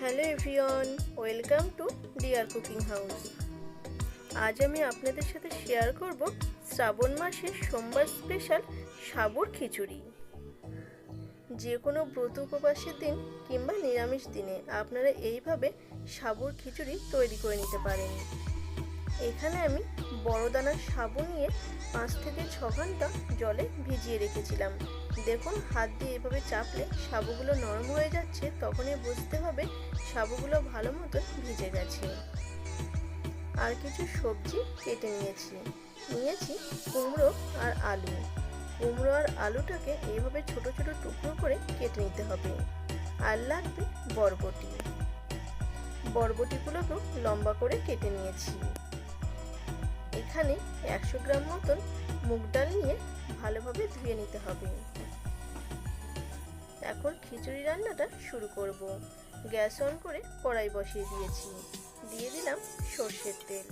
Hello everyone, welcome to dear cooking house. আজ আমি আপনাদের সাথে শেয়ার করব শ্রাবণ মাসের সোমবার স্পেশাল সাবুর খিচুড়ি। যে কোনো ব্রত উপবাসের দিন কিংবা নিরামিষ দিনে আপনারা এইভাবে সাবুর খিচুড়ি তৈরি করে নিতে পারেন। এখানে আমি বড় দানার সাবু নিয়ে পাঁচ থেকে ছ ঘণ্টা জলে ভিজিয়ে রেখেছিলাম। দেখুন, হাত দিয়ে এভাবে চাপলে সাবুগুলো নরম হয়ে যাচ্ছে, তখনই বুঝতে হবে সাবুগুলো ভালো মতো ভিজে গেছে। আর কিছু সবজি কেটে নিয়েছি। নিয়েছি কুমড়ো আর আলু। কুমড়ো আর আলুটাকে এইভাবে ছোট ছোট টুকরো করে কেটে নিতে হবে। আর লাগবে বরবটি। বরবটিগুলোকেও লম্বা করে কেটে নিয়েছি। এখানে একশো গ্রাম মতন মুগ ডাল নিয়ে ভালোভাবে ধুয়ে নিতে হবে। এখন খিচুড়ি রান্নাটা শুরু করব। গ্যাস অন করে কড়াই বসিয়ে দিয়েছি। দিয়ে দিলাম সর্ষের তেল।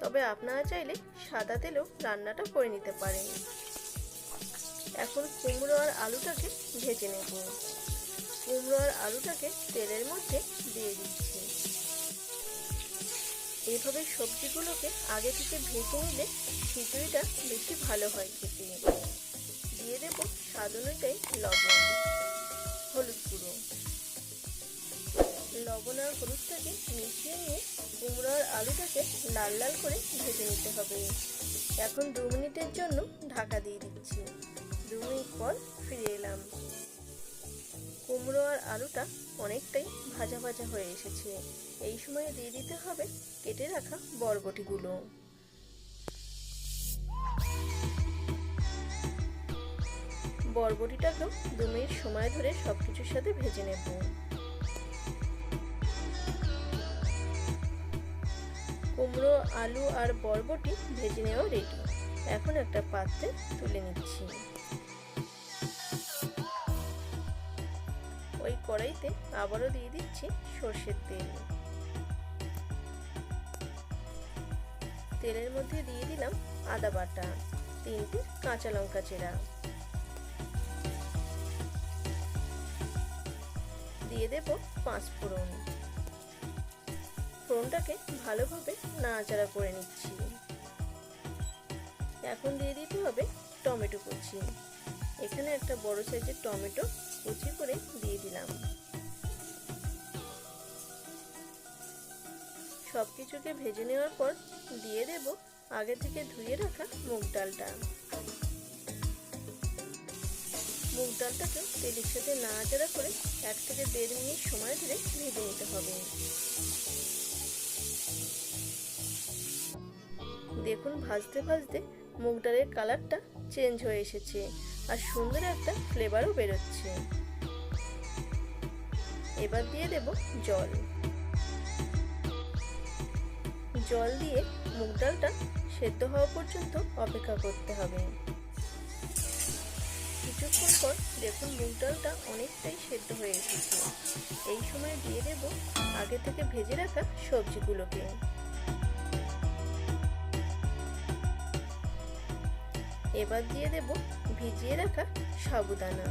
তবে আপনারা চাইলে সাদা তেলেও রান্নাটা করে নিতে পারেন। এখন কুমড়ো আর আলুটাকে ভেজে নেব। কুমড়ো আর আলুটাকে তেলের মধ্যে দিয়ে দিচ্ছি। এইভাবে সবজিগুলোকে আগে থেকে ভেজে নিলে খিচুড়িটা বেশি ভালো হয় খেতে। দিয়ে দেব স্বাদ অনুযায়ী লবণ, হলুদ গুঁড়ো। লবণ আর হলুদটাকে মিশিয়ে নিয়ে কুমড়ো আর আলুটাকে লাল লাল করে ভেজে নিতে হবে। এখন দু মিনিটের জন্য ঢাকা দিয়ে দিচ্ছি। দু মিনিট পর ফিরে এলাম। কুমড়ো আর আলুটা অনেকটাই ভাজা ভাজা হয়ে এসেছে। এই সময় দিয়ে দিতে হবে কেটে রাখা বরবটিগুলো। বরবটিটাকেও দু মিনিট সময় ধরে সব কিছুর সাথে ভেজে নেব। কুমড়ো, আলু আর বরবটি ভেজে নেওয়া রেডি এখন একটা পাত্রে তুলে নিচ্ছি। ওই কড়াইতে আবারও দিয়ে দিচ্ছি সর্ষের তেল। তেলের মধ্যে দিয়ে দিলাম আদা বাটা, তিনটে কাঁচা লঙ্কা চেরা। দিয়ে দেব পাঁচ ফোড়ন। ফোড়নটাকে ভালোভাবে নাড়াচাড়া করে নিচ্ছি। এখন দিয়ে দিতে হবে টমেটো কুচি। এখানে একটা বড় সাইজের টমেটো কুচি করে দিয়ে দিলাম। সব কিছুকে ভেজে নেওয়ার পর দিয়ে দেব আগে থেকে ধুয়ে রাখা মুগ ডালটা। মুগ ডালটাকে তেলের সাথে নাড়াচাড়া করে এক থেকে দেড় মিনিট সময় ধরে ভেজে নিতে হবে। দেখুন, ভাজতে ভাজতে মুগ ডালের কালারটা চেঞ্জ হয়ে এসেছে। আর সুন্দর একটা ফ্লেভারও বেরোচ্ছে। এবার দিয়ে দেব জল। জল দিয়ে মুগ ডালটা সেদ্ধ হওয়া পর্যন্ত অপেক্ষা করতে হবে। কিছুক্ষণ পর দেখুন মুগ ডালটা অনেকটাই সেদ্ধ হয়ে এসেছে। এই সময় দিয়ে দেব আগে থেকে ভেজে রাখা সবজিগুলোকে। এবার দিয়ে দেব ভিজিয়ে রাখা সাবুদানা।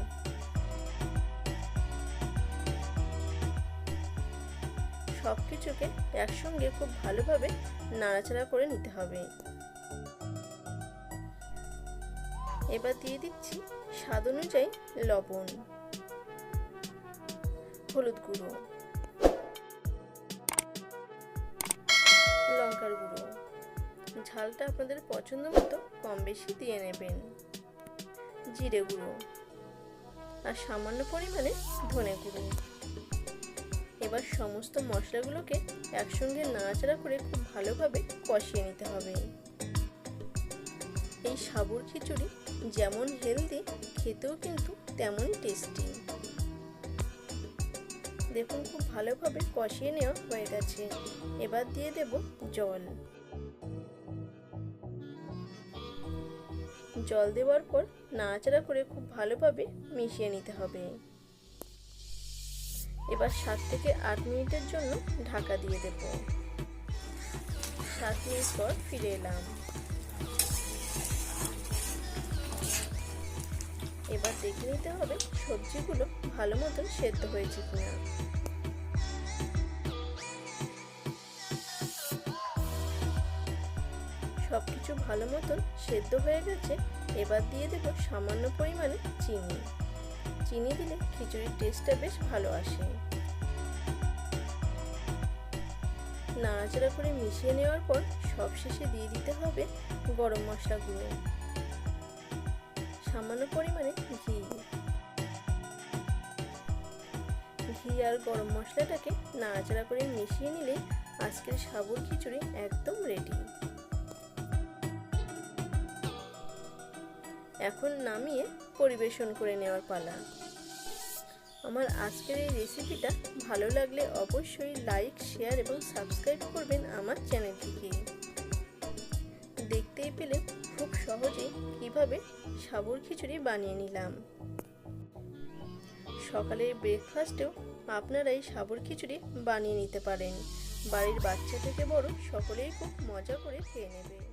সব কিছুকে একসঙ্গে খুব ভালোভাবে নাড়াচাড়া করে নিতে হবে। এবার দিয়ে দিচ্ছি স্বাদ অনুযায়ী লবণ, হলুদ গুঁড়ো। ঝালটা আপনাদের পছন্দ মতো কম বেশি দিয়ে নেবেন। জিরে গুঁড়ো আর সামান্য পরিমাণে ধনে গুঁড়ো। এবার সমস্ত মশলাগুলোকে একসঙ্গে নাড়াচাড়া করে খুব ভালোভাবে কষিয়ে নিতে হবে। এই সাবুর খিচুড়ি যেমন হেলদি, খেতেও কিন্তু তেমনই টেস্টি দেখুন, খুব ভালোভাবে কষিয়ে নেওয়া হয়ে গেছে। এবার দিয়ে দেব জল। জল দেওয়ার পর নাড়াচাড়া করে খুব ভালোভাবে মিশিয়ে নিতে হবে। এবার সাত থেকে আট মিনিটের জন্য ঢাকা দিয়ে দেব। সাত মিনিট পর ফিরে এলাম। এবার দেখে নিতে হবে সবজিগুলো ভালো মতন সেদ্ধ হয়েছে কিনা। সব কিছু ভালো মতন সেদ্ধ হয়ে গেছে, এবার দিয়ে দেব সামান্য পরিমাণে চিনি। চিনি দিলে খিচুড়ির টেস্টটা বেশ ভালো আসে। নাড়াচাড়া করে মিশিয়ে নেওয়ার পর সবশেষে দিয়ে দিতে হবে গরম মশলা গুঁড়ো। সামান্য পরিমাণে ঘি। ঘি আর গরম মশলাটাকে নাড়াচাড়া করে মিশিয়ে নিলেই আজকের সাবুর খিচুড়ি একদম রেডি এখন নামিয়ে পরিবেশন করে নেওয়ার পালা। আমার আজকের এই রেসিপিটা ভালো লাগলে অবশ্যই লাইক শেয়ার এবং সাবস্ক্রাইব করবেন আমার চ্যানেলটিকে দেখতেই পেলে খুব সহজেই কীভাবে সাবুর খিচুড়ি বানিয়ে নিলাম। সকালের ব্রেকফাস্টেও আপনারা এই সাবুর খিচুড়ি বানিয়ে নিতে পারেন। বাড়ির বাচ্চা থেকে বড় সকলেই খুব মজা করে খেয়ে নেবে।